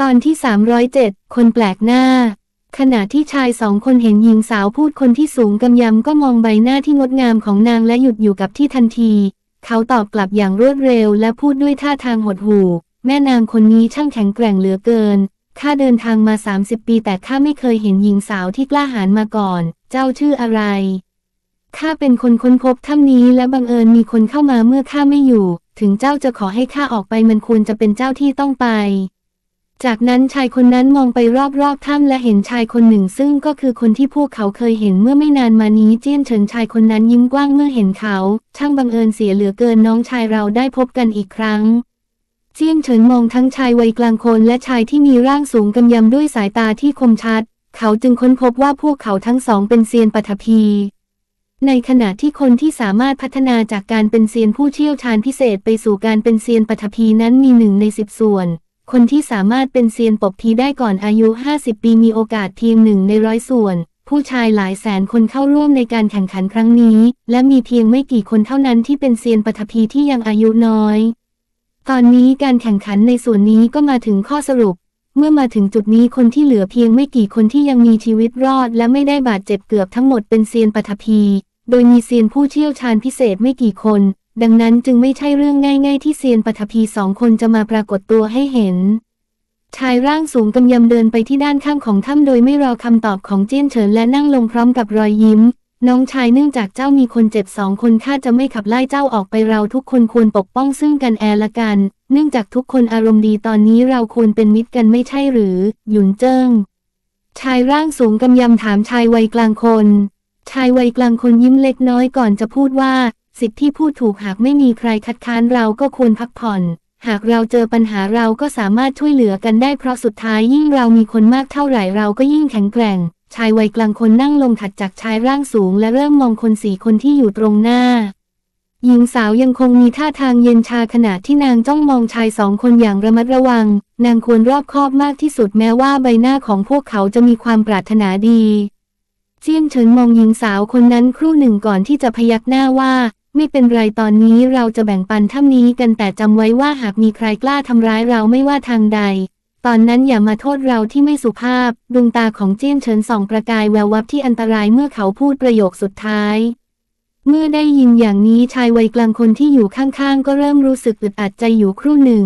ตอนที่ 307 คนแปลกหน้า ขณะที่ชายสองคนเห็นหญิงสาวพูดคนที่สูงกำยำก็มองใบหน้าที่งดงามของนางและหยุดอยู่กับที่ทันที เขาตอบกลับอย่างรวดเร็วและพูดด้วยท่าทางหดหู่ แม่นางคนนี้ช่างแข็งแกร่งเหลือเกิน ข้าเดินทางมา 30 ปีแต่ข้าไม่เคยเห็นหญิงสาวที่กล้าหาญมาก่อน เจ้าชื่ออะไร ข้าเป็นคนค้นพบถ้ำนี้และบังเอิญมีคนเข้ามาเมื่อข้าไม่อยู่ ถึงเจ้าจะขอให้ข้าออกไปมันควรจะเป็นเจ้าที่ต้องไป จากนั้นชายคนนั้นมองไปรอบๆถ้ำและเห็นชายคนหนึ่ง ซึ่งก็คือคนที่พวกเขาเคยเห็นเมื่อไม่นานมานี้เจี้ยนเฉินชายคนนั้นยิ้มกว้างเมื่อเห็นเขา ช่างบังเอิญเสียเหลือเกินน้องชายเราได้พบกันอีกครั้งเจี้ยนเฉินมองทั้งชายวัยกลางคนและชายที่มีร่างสูงกำยำด้วยสายตาที่คมชัด เขาจึงค้นพบว่าพวกเขาทั้งสองเป็นเซียนปฐพีในขณะที่คนที่สามารถพัฒนาจากการเป็นเซียนผู้เชี่ยวชาญพิเศษไปสู่การเป็นเซียนปฐพีนั้นมีหนึ่งในสิบส่วน คนที่สามารถเป็นเซียนปกพีได้ก่อนอายุ 50 ปีมีโอกาสเพียงหนึ่งในร้อยส่วน ผู้ชายหลายแสนคนเข้าร่วมในการแข่งขันครั้งนี้ และมีเพียงไม่กี่คนเท่านั้นที่เป็นเซียนปฐพีที่ยังอายุน้อย ตอนนี้การแข่งขันในส่วนนี้ก็มาถึงข้อสรุป เมื่อมาถึงจุดนี้คนที่เหลือเพียงไม่กี่คนที่ยังมีชีวิตรอด และไม่ได้บาดเจ็บเกือบทั้งหมดเป็นเซียนปฐพี โดยมีเซียนผู้เชี่ยวชาญพิเศษไม่กี่คน ดังนั้นจึงไม่ใช่เรื่องง่ายๆที่เซียนปฐพีสองคนจะมาปรากฏตัวให้เห็น ชายร่างสูงกำยำเดินไปที่ด้านข้างของถ้ำโดยไม่รอคำตอบของเจี้ยนเฉินและนั่งลงพร้อมกับรอยยิ้ม น้องชายเนื่องจากเจ้ามีคนเจ็บสองคนข้าจะไม่ขับไล่เจ้าออกไปเราทุกคนควรปกป้องซึ่งกันแอละกัน เนื่องจากทุกคนอารมณ์ดีตอนนี้เราควรเป็นมิตรกันไม่ใช่หรือ หยุนเจิ้งชายร่างสูงกำยำถามชายวัยกลางคน ชายวัยกลางคนยิ้มเล็กน้อยก่อนจะพูดว่า สิทธิที่พูดถูกหากไม่มีใครคัดค้านเราก็ควรพักผ่อน หากเราเจอปัญหาเราก็สามารถช่วยเหลือกันได้เพราะสุดท้ายยิ่งเรามีคนมากเท่าไหร่เราก็ยิ่งแข็งแกร่ง ชายวัยกลางคนนั่งลงถัดจากชายร่างสูง และเริ่มมองคนสี่คนที่อยู่ตรงหน้า หญิงสาวยังคงมีท่าทางเย็นชาขณะที่นางจ้องมองชายสองคนอย่างระมัดระวัง นางควรรอบคอบมากที่สุดแม้ว่าใบหน้าของพวกเขาจะมีความปรารถนาดีเจียนเฉินมองหญิงสาวคนนั้นครู่หนึ่งก่อนที่จะพยักหน้าว่า ไม่เป็นไรตอนนี้เราจะแบ่งปันถ้ำนี้กันแต่จำไว้ว่าหากมีใครกล้าทำร้ายเราไม่ว่าทางใด ตอนนั้นอย่ามาโทษเราที่ไม่สุภาพ ดวงตาของเจี้ยนเฉินส่องประกายแวววับที่อันตรายเมื่อเขาพูดประโยคสุดท้าย เมื่อได้ยินอย่างนี้ชายวัยกลางคนที่อยู่ข้างๆ ก็เริ่มรู้สึกอึดอัดใจอยู่ครู่หนึ่ง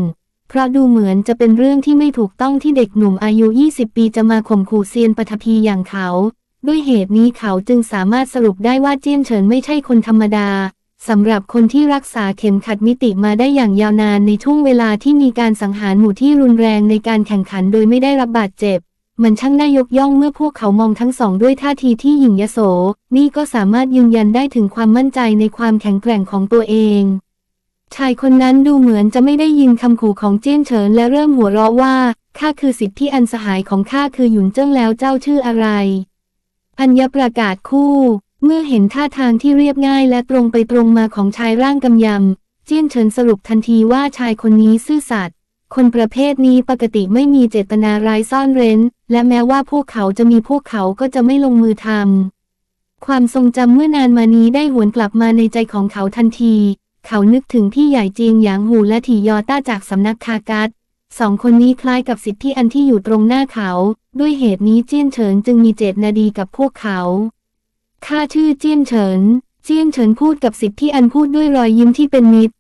เพราะดูเหมือนจะเป็นเรื่องที่ไม่ถูกต้องที่เด็กหนุ่มอายุ 20 ปีจะมาข่มขู่เซียนปฐพีอย่างเขา ด้วยเหตุนี้เขาจึงสามารถสรุปได้ว่าเจี้ยนเฉินไม่ใช่คนธรรมดา สำหรับคนที่รักษาเข็มขัดมิติมาได้อย่างยาวนานในช่วงเวลาที่มีการสังหารหมู่ที่รุนแรงในการแข่งขันโดยไม่ได้รับบาดเจ็บ มันช่างน่ายกย่องเมื่อพวกเขามองทั้งสองด้วยท่าทีที่หยิ่งยโส นี่ก็สามารถยืนยันได้ถึงความมั่นใจในความแข็งแกร่งของตัวเอง ชายคนนั้นดูเหมือนจะไม่ได้ยินคำขู่ของเจี้ยนเฉินและเริ่มหัวเราะว่าข้าคือสิทธิอันสหายของข้าคือหยุนเจิ้งแล้วเจ้าชื่ออะไร อัญญประกาศคู่ เมื่อเห็นท่าทางที่เรียบง่ายและตรงไปตรงมาของชายร่างกำยำ เจี้ยนเฉินสรุปทันทีว่าชายคนนี้ซื่อสัตย์ คนประเภทนี้ปกติไม่มีเจตนาร้ายซ่อนเร้น และแม้ว่าพวกเขาจะมีพวกเขาก็จะไม่ลงมือทำ ความทรงจำเมื่อนานมานี้ได้หวนกลับมาในใจของเขาทันที เขานึกถึงพี่ใหญ่เจียงหยางหูและถี่ยอต้าจากสำนักคากัดสองคนนี้คล้ายกับสิทธิอันที่อยู่ตรงหน้าเขา ด้วยเหตุนี้เจี้ยนเฉินจึงมีเจตนาดีกับพวกเขา ข้าชื่อเจี้ยนเฉิน เจี้ยนเฉินพูดกับสิทธิอันพูดด้วยรอยยิ้มที่เป็นมิตร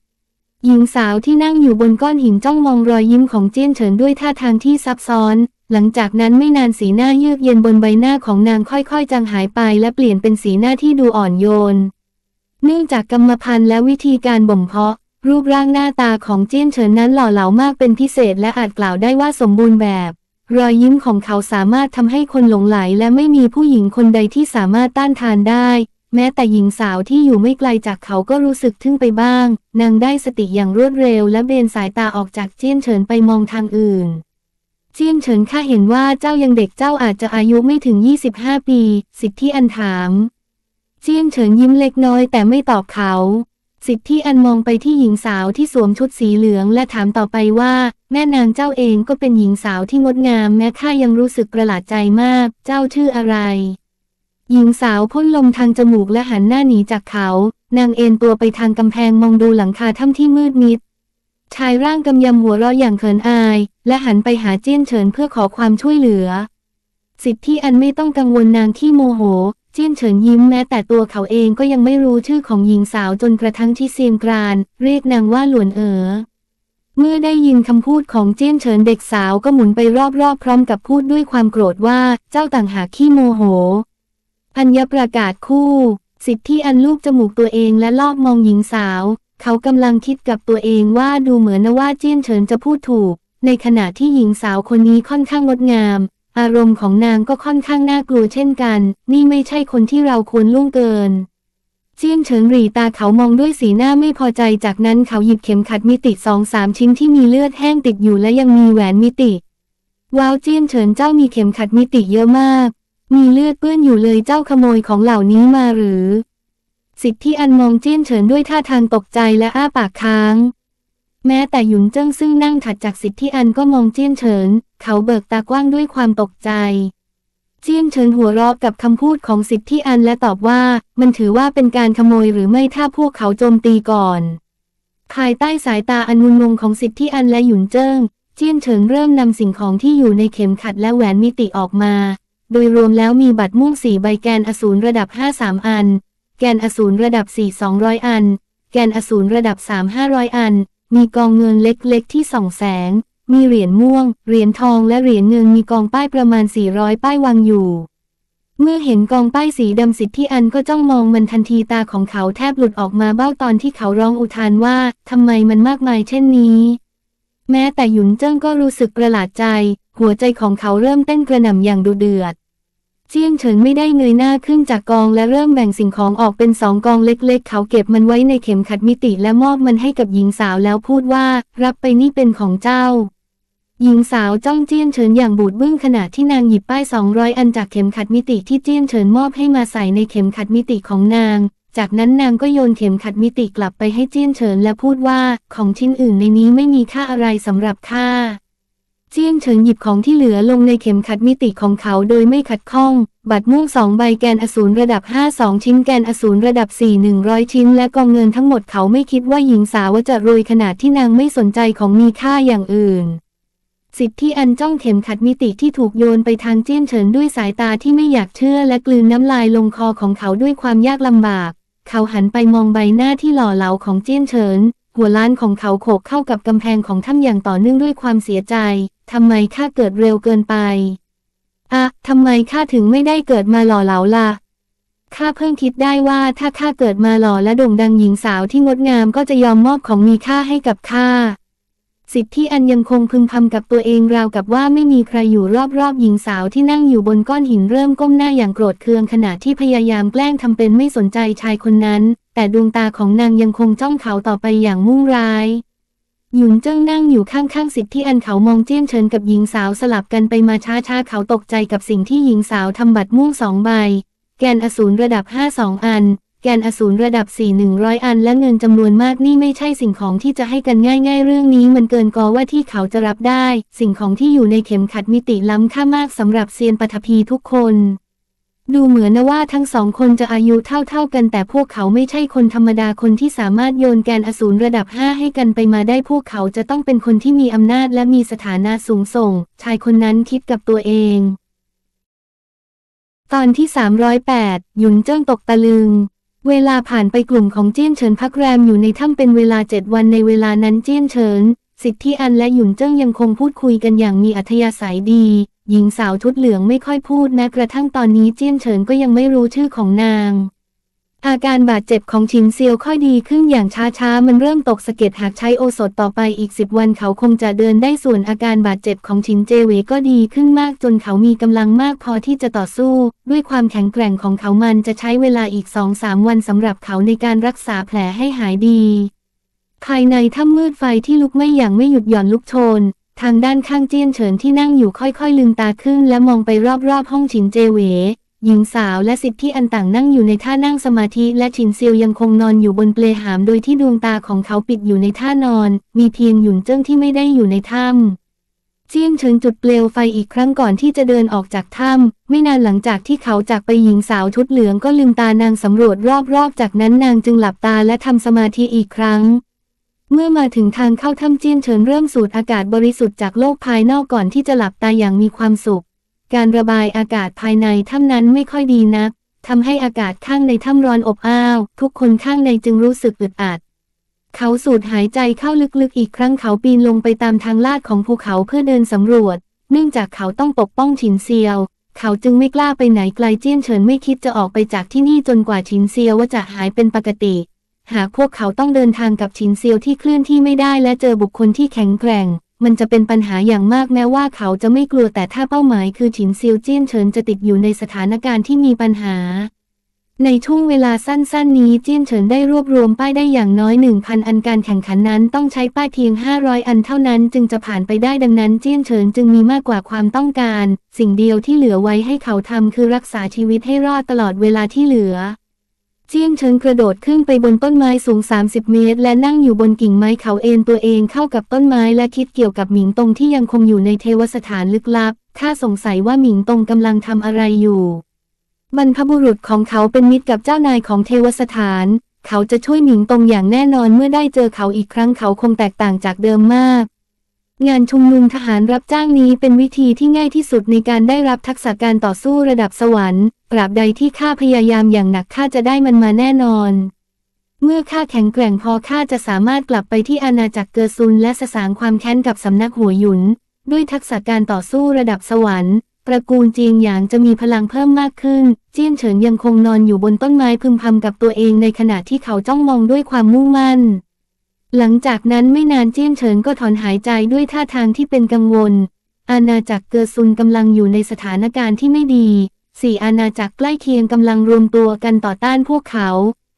หญิงสาวที่นั่งอยู่บนก้อนหินจ้องมองรอยยิ้มของเจี้ยนเฉินด้วยท่าทางที่ซับซ้อน หลังจากนั้นไม่นานสีหน้าเยือกเย็นบนใบหน้าของนางค่อยๆ จางหายไป และเปลี่ยนเป็นสีหน้าที่ดูอ่อนโยน เนื่องจากกรรมพันธุ์และวิธีการบ่มเพาะ รูปร่างหน้าตาของเจี้ยนเฉินนั้นหล่อเหลามากเป็นพิเศษและอาจกล่าวได้ว่าสมบูรณ์แบบ รอยยิ้มของเขาสามารถทำให้คนหลงไหลและไม่มีผู้หญิงคนใดที่สามารถต้านทานได้ แม้แต่หญิงสาวที่อยู่ไม่ไกลจากเขาก็รู้สึกทึ่งไปบ้าง นางได้สติอย่างรวดเร็วและเบนสายตาออกจากเจี้ยนเฉินไปมองทางอื่น เจี้ยนเฉินข้าเห็นว่าเจ้ายังเด็กเจ้าอาจจะอายุไม่ถึง 25 ปี สิทธิอันถาม เจี้ยนเฉินยิ้มเล็กน้อยแต่ไม่ตอบเขา สิทธิอันมองไปที่หญิงสาวที่สวมชุดสีเหลืองและถามต่อไปว่า แม่นางเจ้าเองก็เป็นหญิงสาวที่งดงามแม้ข้ายังรู้สึกประหลาดใจมาก เจ้าชื่ออะไร หญิงสาวพ่นลมทางจมูกและหันหน้าหนีจากเขา นางเอนตัวไปทางกำแพงมองดูหลังคาถ้ำที่มืดมิด ชายร่างกำยำหัวเราะอย่างเขินอาย และหันไปหาเจี้ยนเฉินเพื่อขอความช่วยเหลือ สิทธิอันไม่ต้องกังวลนางที่โมโห เจี้ยนเฉินยิ้มแม้แต่ตัวเขาเองก็ยังไม่รู้ชื่อของหญิงสาวจนกระทั่งที่เซียนกราน เรียกนางว่าหลวนเอ๋อเมื่อได้ยินคำพูดของเจี้ยนเฉินเด็กสาวก็หมุนไปรอบๆ พร้อมกับพูดด้วยความโกรธว่าเจ้าต่างหากขี้โมโหอัญญประกาศคู่ สิทธิอันลูกจมูกตัวเองและลอบมองหญิงสาว เขากำลังคิดกับตัวเองว่าดูเหมือนนะว่าเจี้ยนเฉินจะพูดถูก ในขณะที่หญิงสาวคนนี้ค่อนข้างงดงาม อารมณ์ของนางก็ค่อนข้างน่ากลัวเช่นกัน นี่ไม่ใช่คนที่เราควรล่วงเกิน เจี้ยนเฉินหรีตาเขามองด้วยสีหน้าไม่พอใจ จากนั้นเขาหยิบเข็มขัดมิติสองสามชิ้นที่มีเลือดแห้งติดอยู่และยังมีแหวนมิติ ว้าวเจี้ยนเฉินเจ้ามีเข็มขัดมิติเยอะมาก มีเลือดเปื้อนอยู่เลยเจ้าขโมยของเหล่านี้มาหรือ สิทธิอันมองเจี้ยนเฉินด้วยท่าทางตกใจและอ้าปากค้าง แม้แต่หยุนเจิ้งซึ่งนั่งถัดจากสิทธิอันก็มองเจี้ยนเฉิน เขาเบิกตากว้างด้วยความตกใจ เจี้ยนเฉินหัวเราะกับคำพูดของสิทธิอันและตอบว่า มันถือว่าเป็นการขโมยหรือไม่ถ้าพวกเขาโจมตีก่อน ภายใต้สายตาอันมุนงงของสิทธิอันและหยุนเจิ้งเจี้ยนเฉินเริ่มนำสิ่งของที่อยู่ในเข็มขัดและแหวนมิติออกมา โดยรวมแล้วมีบัตรม่วงสี่ใบแกนอสูรระดับ 5 3 อัน แกนอสูรระดับ 4 200 อัน แกนอสูรระดับ 3 500 อัน มีกองเงินเล็กๆที่ส่องแสง มีเหรียญม่วง เหรียญทองและเหรียญเงินมีกองป้ายประมาณ 400 ป้ายวางอยู่ เมื่อเห็นกองป้ายสีดำสิทธิอันก็จ้องมองมันทันทีตาของเขาแทบหลุดออกมาเบ้าตอนที่เขาร้องอุทานว่าทำไมมันมากมายเช่นนี้ แม้แต่หยุนเจิ้งก็รู้สึกประหลาดใจ หัวใจของเขาเริ่มเต้นกระหน่ำอย่างดุเดือด เจียงเฉินไม่ได้เงยหน้าขึ้นจากกองและเริ่มแบ่งสิ่งของออกเป็นสองกองเล็กๆ เขาเก็บมันไว้ในเข็มขัดมิติและมอบมันให้กับหญิงสาวแล้วพูดว่า รับไปนี่เป็นของเจ้า หญิงสาวจ้องเจี้ยนเฉินอย่างบูดบึ้งขณะที่นางหยิบป้าย 200 อันจากเข็มขัดมิติที่เจี้ยนเฉินมอบให้มาใส่ในเข็มขัดมิติของนาง จากนั้นนางก็โยนเข็มขัดมิติกลับไปให้เจี้ยนเฉินและพูดว่า ของชิ้นอื่นในนี้ไม่มีค่าอะไรสำหรับข้า เจี้ยงเฉินหยิบของที่เหลือลงในเข็มขัดมิติของเขาโดยไม่ขัดข้อง บัตรม่วงสองใบแกนอสูรระดับ 5 2 ชิ้นแกนอสูรระดับ 4 100 ชิ้น และกองเงินทั้งหมดเขาไม่คิดว่าหญิงสาวจะรวยขนาดที่นางไม่สนใจของมีค่าอย่างอื่น สิทธิอันจ้องเข็มขัดมิติที่ถูกโยนไปทางเจี้ยนเฉินด้วยสายตาที่ไม่อยากเชื่อและกลืนน้ำลายลงคอของเขาด้วยความยากลำบาก เขาหันไปมองใบหน้าที่หล่อเหลาของเจี้ยนเฉิน หัวล้านของเขาโขกเข้ากับกำแพงของถ้ำอย่างต่อเนื่องด้วยความเสียใจ ทำไมข้าเกิดเร็วเกินไป อะทำไมข้าถึงไม่ได้เกิดมาหล่อเหลาล่ะ ข้าเพิ่งคิดได้ว่าถ้าข้าเกิดมาหล่อและโด่งดังหญิงสาวที่งดงามก็จะยอมมอบของมีค่าให้กับข้า สิทธิอันยังคงพึมพำกับตัวเองราวกับว่าไม่มีใครอยู่รอบๆหญิงสาวที่นั่งอยู่บนก้อนหินเริ่มก้มหน้าอย่างโกรธเคืองขณะที่พยายามแกล้งทำเป็นไม่สนใจชายคนนั้น แต่ดวงตาของนางยังคงจ้องเขาต่อไปอย่างมุ่งร้าย หยุนเจิ้งนั่งอยู่ข้างๆสิทธิอันเขามองเจี้ยนเฉินกับหญิงสาวสลับกันไปมาช้าๆเขาตกใจกับสิ่งที่หญิงสาวทำบัตรม่วงสองใบ แกนอสูรระดับ5 2อัน แกนอสูรระดับ4 100อันและเงินจำนวนมากนี่ไม่ใช่สิ่งของที่จะให้กันง่าย ๆ เรื่องนี้มันเกินกอว่าที่เขาจะรับได้ สิ่งของที่อยู่ในเข็มขัดมิติล้ำค่ามากสำหรับเซียนปฐพีทุกคน ดูเหมือนนะว่าทั้งสองคนจะอายุเท่าๆกัน แต่พวกเขาไม่ใช่คนธรรมดาคนที่สามารถโยนแกนอสูรระดับ 5 ให้กันไปมาได้พวกเขาจะต้องเป็นคนที่มีอำนาจและมีสถานะสูงส่ง ชายคนนั้นคิดกับตัวเอง ตอนที่ 308 หยุนเจิ้งตกตะลึง เวลาผ่านไปกลุ่มของเจี้ยนเฉินพักแรมอยู่ในถ้ำเป็นเวลาเจ็ดวันในเวลานั้นเจี้ยนเฉินสิทธิอันและหยุนเจิ้งยังคงพูดคุยกันอย่างมีอัธยาศัยดี หญิงสาวชุดเหลืองไม่ค่อยพูดแม้กระทั่งตอนนี้เจี้ยนเฉินก็ยังไม่รู้ชื่อของนาง อาการบาดเจ็บของชินเซียวค่อยดีขึ้นอย่างช้าๆ มันเริ่มตกสะเก็ดหากใช้โอสถต่อไปอีกสิบวันเขาคงจะเดินได้ส่วนอาการบาดเจ็บของชินเจเวก็ดีขึ้นมากจนเขามีกำลังมากพอที่จะต่อสู้ ด้วยความแข็งแกร่งของเขามันจะใช้เวลาอีกสองสามวันสำหรับเขาในการรักษาแผลให้หายดีภายในถ้ำมืดไฟที่ลุกไหม้อย่างไม่หยุดหย่อนลุกโชน ทางด้านข้างเจี้ยนเฉินที่นั่งอยู่ค่อยๆ ลืมตาขึ้น และมองไปรอบๆ ห้องฉินเจเว หญิงสาวและสิทธิอันต่างนั่งอยู่ในท่านั่งสมาธิ และฉินเซียวยังคงนอนอยู่บนเปลหาม โดยที่ดวงตาของเขาปิดอยู่ในท่านอน มีเพียงหยุนเจิ้งที่ไม่ได้อยู่ในถ้ำเจี้ยงเฉิงจุดเปลวไฟอีกครั้งก่อนที่จะเดินออกจากถ้ำไม่นานหลังจากที่เขาจากไปหญิงสาวชุดเหลืองก็ลืมตานางสำรวจรอบๆ จากนั้นนางจึงหลับตาและทำสมาธิอีกครั้ง เมื่อมาถึงทางเข้าถ้ำเจี้ยนเฉินเริ่มสูดอากาศบริสุทธิ์จากโลกภายนอกก่อนที่จะหลับตาอย่างมีความสุข การระบายอากาศภายในถ้ำนั้นไม่ค่อยดีนักทำให้อากาศข้างในถ้ำร้อนอบอ้าว ทุกคนข้างในจึงรู้สึกอึดอัด เขาสูดหายใจเข้าลึกๆอีกครั้งเขาปีนลงไปตามทางลาดของภูเขาเพื่อเดินสำรวจ เนื่องจากเขาต้องปกป้องฉินเซียว เขาจึงไม่กล้าไปไหนไกลเจี้ยนเฉินไม่คิดจะออกไปจากที่นี่จนกว่าฉินเซียวว่าจะหายเป็นปกติ หากพวกเขาต้องเดินทางกับฉินเซียวที่เคลื่อนที่ไม่ได้และเจอบุคคลที่แข็งแกร่ง มันจะเป็นปัญหาอย่างมากแม้ว่าเขาจะไม่กลัวแต่ถ้าเป้าหมายคือฉินเซียวเจี้ยนเฉินจะติดอยู่ในสถานการณ์ที่มีปัญหา ในช่วงเวลาสั้นๆ นี้เจี้ยนเฉินได้รวบรวมป้ายได้อย่างน้อย 1,000 อันการแข่งขันนั้นต้องใช้ป้ายเพียง 500 อันเท่านั้น จึงจะผ่านไปได้ดังนั้นเจี้ยนเฉินจึงมีมากกว่าความต้องการ สิ่งเดียวที่เหลือไว้ให้เขาทำคือรักษาชีวิตให้รอดตลอดเวลาที่เหลือ เจี้ยนเฉินกระโดดขึ้นไปบนต้นไม้สูง 30 เมตร และนั่งอยู่บนกิ่งไม้เขาเอ็นตัวเองเข้ากับต้นไม้และคิดเกี่ยวกับหมิงตงที่ยังคงอยู่ในเทวสถานลึกลับข้าสงสัยว่าหมิงตงกำลังทำอะไรอยู่ บรรพบุรุษของเขาเป็นมิตรกับเจ้านายของเทวสถาน เขาจะช่วยหมิงตงอย่างแน่นอนเมื่อได้เจอเขาอีกครั้งเขาคงแตกต่างจากเดิมมาก งานชุมนุมทหารรับจ้างนี้เป็นวิธีที่ง่ายที่สุดในการได้รับทักษะการต่อสู้ระดับสวรรค์ตราบใดที่ข้าพยายามอย่างหนักข้าจะได้มันมาแน่นอน เมื่อข้าแข็งแกร่งพอข้าจะสามารถกลับไปที่อาณาจักรเกอซุนและสสางความแค้นกับสำนักหัวหยุน ด้วยทักษะการต่อสู้ระดับสวรรค์ตระกูลเจียงหยางจะมีพลังเพิ่มมากขึ้น เจี้ยนเฉินยังคงนอนอยู่บนต้นไม้พึมพำกับตัวเองในขณะที่เขาจ้องมองด้วยความมุ่งมั่น หลังจากนั้นไม่นานเจี้ยนเฉินก็ถอนหายใจด้วยท่าทางที่เป็นกังวล อาณาจักรเกอซุนกำลังอยู่ในสถานการณ์ที่ไม่ดี สี่อาณาจักรใกล้เคียงกำลังรวมตัวกันต่อต้านพวกเขา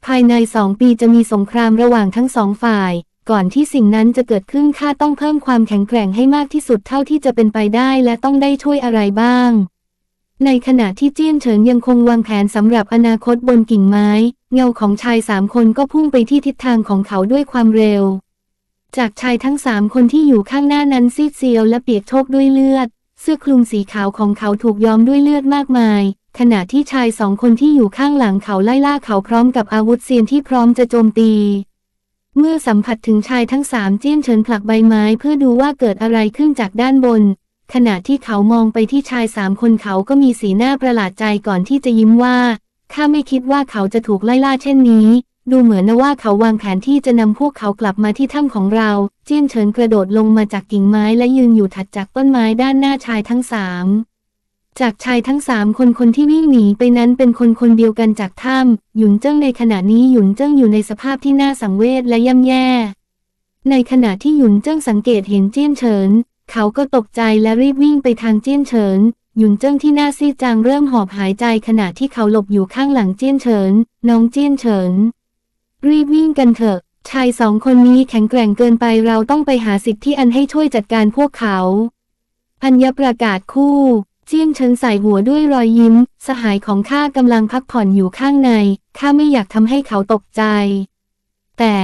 ภายในสองปีจะมีสงครามระหว่างทั้งสองฝ่าย ก่อนที่สิ่งนั้นจะเกิดขึ้นข้าต้องเพิ่มความแข็งแกร่งให้มากที่สุดเท่าที่จะเป็นไปได้และต้องได้ช่วยอะไรบ้าง ในขณะที่เจี้ยนเฉินยังคงวางแผนสำหรับอนาคตบนกิ่งไม้ เงาของชายสามคนก็พุ่งไปที่ทิศทางของเขาด้วยความเร็ว จากชายทั้งสามคนที่อยู่ข้างหน้านั้นซีดเซียวและเปียกโชกด้วยเลือด เสื้อคลุมสีขาวของเขาถูกย้อมด้วยเลือดมากมาย ขณะที่ชายสองคนที่อยู่ข้างหลังเขาไล่ล่าเขาพร้อมกับอาวุธเซียนที่พร้อมจะโจมตี เมื่อสัมผัสถึงชายทั้งสามเจี้ยนเฉินผลักใบไม้เพื่อดูว่าเกิดอะไรขึ้นจากด้านบน ขณะที่เขามองไปที่ชายสามคนเขาก็มีสีหน้าประหลาดใจก่อนที่จะยิ้มว่า ข้าไม่คิดว่าเขาจะถูกไล่ล่าเช่นนี้ ดูเหมือนนะว่าเขาวางแผนที่จะนำพวกเขากลับมาที่ถ้ำของเรา เจี้ยนเฉินกระโดดลงมาจากกิ่งไม้และยืนอยู่ถัดจากต้นไม้ด้านหน้าชายทั้งสามจากชายทั้งสามคนคนที่วิ่งหนีไปนั้นเป็นคนคนเดียวกันจากถ้ำหยุนเจิ้งในขณะนี้หยุนเจิ้งอยู่ในสภาพที่น่าสังเวชและย่ำแย่ ในขณะที่หยุนเจิ้งสังเกตเห็นเจี้ยนเฉิน เขาก็ตกใจและรีบวิ่งไปทางเจี้ยนเฉิน หยุนเจิ้งที่หน้าซีดจางเริ่มหอบหายใจขณะที่เขาหลบอยู่ข้างหลังเจี้ยนเฉิน น้องเจี้ยนเฉิน รีบวิ่งกันเถอะ ชายสองคนนี้แข็งแกร่งเกินไปเราต้องไปหาสิทธิ์ที่อันให้ช่วยจัดการพวกเขาพัญญประกาศคู่ เจี้ยนเฉินใส่หัวด้วยรอยยิ้ม สหายของข้ากำลังพักผ่อนอยู่ข้างในข้าไม่อยากทำให้เขาตกใจ แต่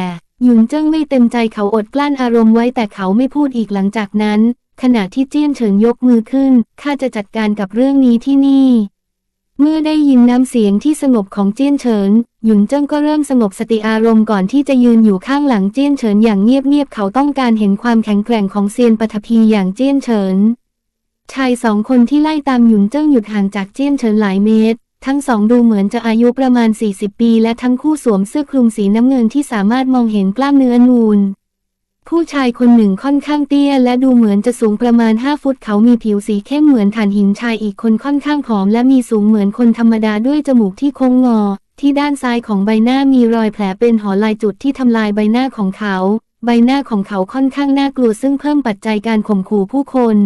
หยุนเจิ้งไม่เต็มใจเขาอดกลั้นอารมณ์ไว้แต่เขาไม่พูดอีกหลังจากนั้น ขณะที่เจี้ยนเฉินยกมือขึ้น ข้าจะจัดการกับเรื่องนี้ที่นี่ เมื่อได้ยินน้ำเสียงที่สงบของเจี้ยนเฉิน หยุนเจิ้งก็เริ่มสงบสติอารมณ์ก่อนที่จะยืนอยู่ข้างหลังเจี้ยนเฉินอย่างเงียบๆ เขาต้องการเห็นความแข็งแกร่งของเซียนปฐพีอย่างเจี้ยนเฉิน ชายสองคนที่ไล่ตามหยุนเจิ้งหยุดห่างจากเจี้ยนเฉินหลายเมตร ทั้งสองดูเหมือนจะอายุประมาณ 40 ปี และทั้งคู่สวมเสื้อคลุมสีน้ำเงินที่สามารถมองเห็นกล้ามเนื้อนูน ผู้ชายคนหนึ่งค่อนข้างเตี้ย และดูเหมือนจะสูงประมาณ 5 ฟุต เขามีผิวสีเข้มเหมือนถ่านหินชายอีกคนค่อนข้างผอม และมีสูงเหมือนคนธรรมดาด้วยจมูกที่โค้งงอ ที่ด้านซ้ายของใบหน้ามีรอยแผลเป็นหอลายจุดที่ทำลายใบหน้าของเขา ใบหน้าของเขาค่อนข้างน่ากลัวซึ่งเพิ่มปัจจัยการข่มขู่ผู้คน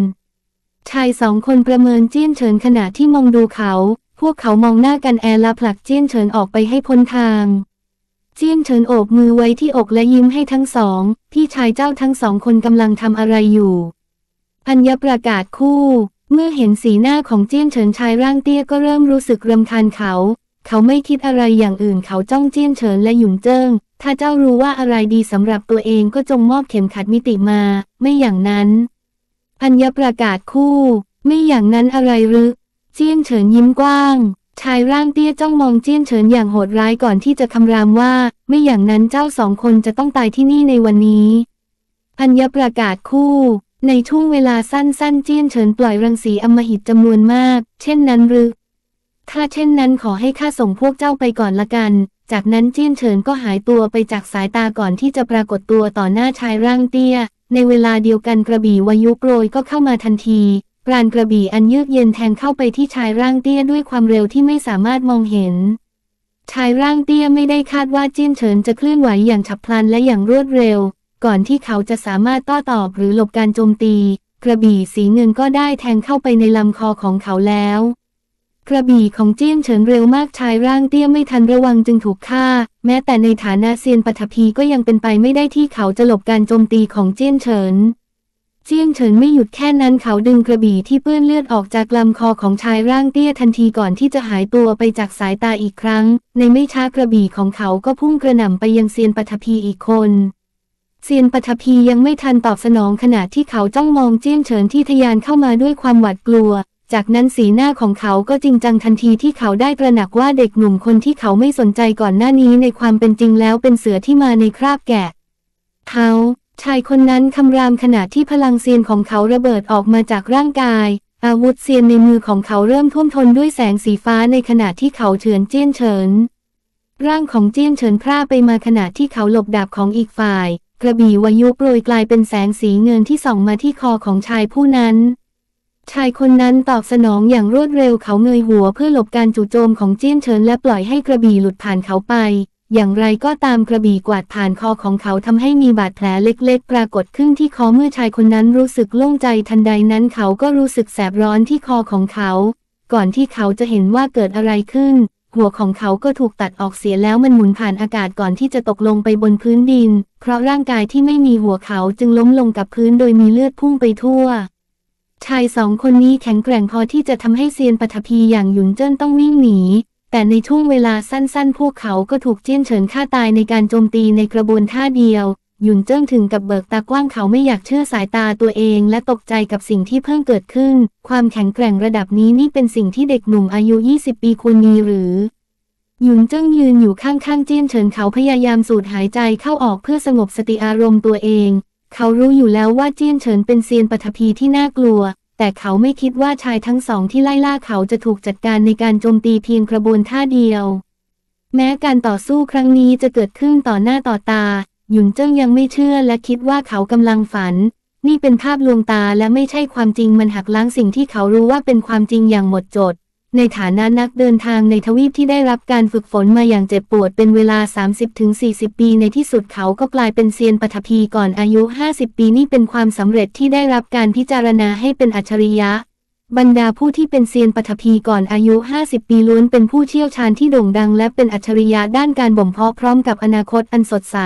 ชายสองคนประเมินเจี้ยนเฉินขณะที่มองดูเขา พวกเขามองหน้ากันแอร์และผลักเจี้ยนเฉินออกไปให้พ้นทาง เจี้ยนเฉินโอบมือไว้ที่อกและยิ้มให้ทั้งสอง พี่ชายเจ้าทั้งสองคนกำลังทำอะไรอยู่อัญญประกาศคู่ เมื่อเห็นสีหน้าของเจี้ยนเฉินชายร่างเตี้ยก็เริ่มรู้สึกรำคาญเขา เขาไม่คิดอะไรอย่างอื่นเขาจ้องเจี้ยนเฉินและหยุนเจิ้ง ถ้าเจ้ารู้ว่าอะไรดีสำหรับตัวเองก็จงมอบเข็มขัดมิติมา ไม่อย่างนั้นอัญญประกาศคู่ ไม่อย่างนั้นอะไรหรือเจี้ยนเฉินยิ้มกว้าง ชายร่างเตี้ยจ้องมองเจี้ยนเฉินอย่างโหดร้ายก่อนที่จะคำรามว่า ไม่อย่างนั้นเจ้าสองคนจะต้องตายที่นี่ในวันนี้พัญญประกาศคู่ ในช่วงเวลาสั้นๆ เจี้ยนเฉินปล่อยรังสีอมหิตจำนวนมาก เช่นนั้นหรือถ้าเช่นนั้นขอให้ข้าส่งพวกเจ้าไปก่อนละกัน จากนั้นเจี้ยนเฉินก็หายตัวไปจากสายตาก่อนที่จะปรากฏตัวต่อหน้าชายร่างเตี้ย ในเวลาเดียวกันกระบี่วายุโปรยก็เข้ามาทันที ปราณกระบี่อันเยือกเย็นแทงเข้าไปที่ชายร่างเตี้ยด้วยความเร็วที่ไม่สามารถมองเห็น ชายร่างเตี้ยไม่ได้คาดว่าจี้นเฉินจะเคลื่อนไหวอย่างฉับพลันและอย่างรวดเร็ว ก่อนที่เขาจะสามารถโต้ตอบหรือหลบการโจมตี กระบี่สีเงินก็ได้แทงเข้าไปในลำคอของเขาแล้ว กระบี่ของจี้นเฉินเร็วมากชายร่างเตี้ยไม่ทันระวังจึงถูกฆ่า แม้แต่ในฐานะเซียนปฐพีก็ยังเป็นไปไม่ได้ที่เขาจะหลบการโจมตีของจี้นเฉิน เจี้ยนเฉินไม่หยุดแค่นั้นเขาดึงกระบี่ที่เปื้อนเลือดออกจากลำคอของชายร่างเตี้ยทันทีก่อนที่จะหายตัวไปจากสายตาอีกครั้ง ในไม่ช้ากระบี่ของเขาก็พุ่งกระหน่ำไปยังเซียนปฐพีอีกคนเซียนปฐพียังไม่ทันตอบสนองขณะที่เขาจ้องมองเจี้ยนเฉินที่ทะยานเข้ามาด้วยความหวาดกลัว จากนั้นสีหน้าของเขาก็จริงจังทันทีที่เขาได้ตระหนักว่าเด็กหนุ่มคนที่เขาไม่สนใจก่อนหน้านี้ในความเป็นจริงแล้วเป็นเสือที่มาในคราบแกะเขา ชายคนนั้นคำรามขณะที่พลังเซียนของเขาระเบิดออกมาจากร่างกาย อาวุธเซียนในมือของเขาเริ่มท่วมทนด้วยแสงสีฟ้าในขณะที่เขาเฉือนเจี้ยนเฉิน ร่างของเจี้ยนเฉินพร่าไปมาขณะที่เขาหลบดาบของอีกฝ่าย กระบี่วายุโปรยกลายเป็นแสงสีเงินที่ส่องมาที่คอของชายผู้นั้น ชายคนนั้นตอบสนองอย่างรวดเร็วเขาเงยหัวเพื่อหลบการจู่โจมของเจี้ยนเฉินและปล่อยให้กระบี่หลุดผ่านเขาไป อย่างไรก็ตามกระบี่กวาดผ่านคอของเขาทำให้มีบาดแผลเล็กๆ ปรากฏขึ้นที่คอเมื่อชายคนนั้นรู้สึกโล่งใจทันใดนั้นเขาก็รู้สึกแสบร้อนที่คอของเขา ก่อนที่เขาจะเห็นว่าเกิดอะไรขึ้น หัวของเขาก็ถูกตัดออกเสียแล้วมันหมุนผ่านอากาศก่อนที่จะตกลงไปบนพื้นดิน เพราะร่างกายที่ไม่มีหัวเขาจึงล้มลงกับพื้นโดยมีเลือดพุ่งไปทั่วชายสองคนนี้แข็งแกร่งพอที่จะทำให้เซียนปฐพีอย่างหยุนเจิ้นต้องวิ่งหนี แต่ในช่วงเวลาสั้นๆ พวกเขาก็ถูกเจี้ยนเฉินฆ่าตายในการโจมตีในกระบวนท่าเดียว หยุนเจิ้งถึงกับเบิกตากว้างเขาไม่อยากเชื่อสายตาตัวเองและตกใจกับสิ่งที่เพิ่งเกิดขึ้น ความแข็งแกร่งระดับนี้นี่เป็นสิ่งที่เด็กหนุ่มอายุ 20 ปีควรมีหรือหยุนเจิ้งยืนอยู่ข้างๆเจี้ยนเฉินเขาพยายามสูดหายใจเข้าออกเพื่อสงบสติอารมณ์ตัวเอง เขารู้อยู่แล้วว่าเจี้ยนเฉินเป็นเซียนปฐพีที่น่ากลัว แต่เขาไม่คิดว่าชายทั้งสองที่ไล่ล่าเขาจะถูกจัดการในการโจมตีเพียงกระบวนท่าเดียว แม้การต่อสู้ครั้งนี้จะเกิดขึ้นต่อหน้าต่อตา หยุนเจิ้งยังไม่เชื่อและคิดว่าเขากำลังฝัน นี่เป็นภาพลวงตาและไม่ใช่ความจริงมันหักล้างสิ่งที่เขารู้ว่าเป็นความจริงอย่างหมดจด ในฐานะนักเดินทางในทวีปที่ได้รับการฝึกฝนมาอย่างเจ็บปวดเป็นเวลา 30-40 ปีในที่สุดเขาก็กลายเป็นเซียนปฐพีก่อนอายุ 50 ปีนี่เป็นความสำเร็จที่ได้รับการพิจารณาให้เป็นอัจฉริยะ บรรดาผู้ที่เป็นเซียนปฐพีก่อนอายุ 50 ปีล้วนเป็นผู้เชี่ยวชาญที่โด่งดังและเป็นอัจฉริยะด้านการบ่มเพาะพร้อมกับอนาคตอันสดใส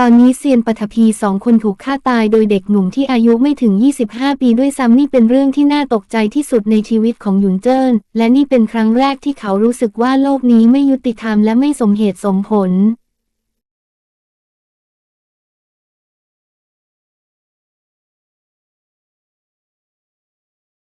ตอนนี้เซียนปัทภีสองคนถูกฆ่าตายโดยเด็กหนุ่มที่อายุไม่ถึง 25 ปีด้วยซ้ำนี่เป็นเรื่องที่น่าตกใจที่สุดในชีวิตของหยุนเจิ้น และนี่เป็นครั้งแรกที่เขารู้สึกว่าโลกนี้ไม่ยุติธรรมและไม่สมเหตุสมผล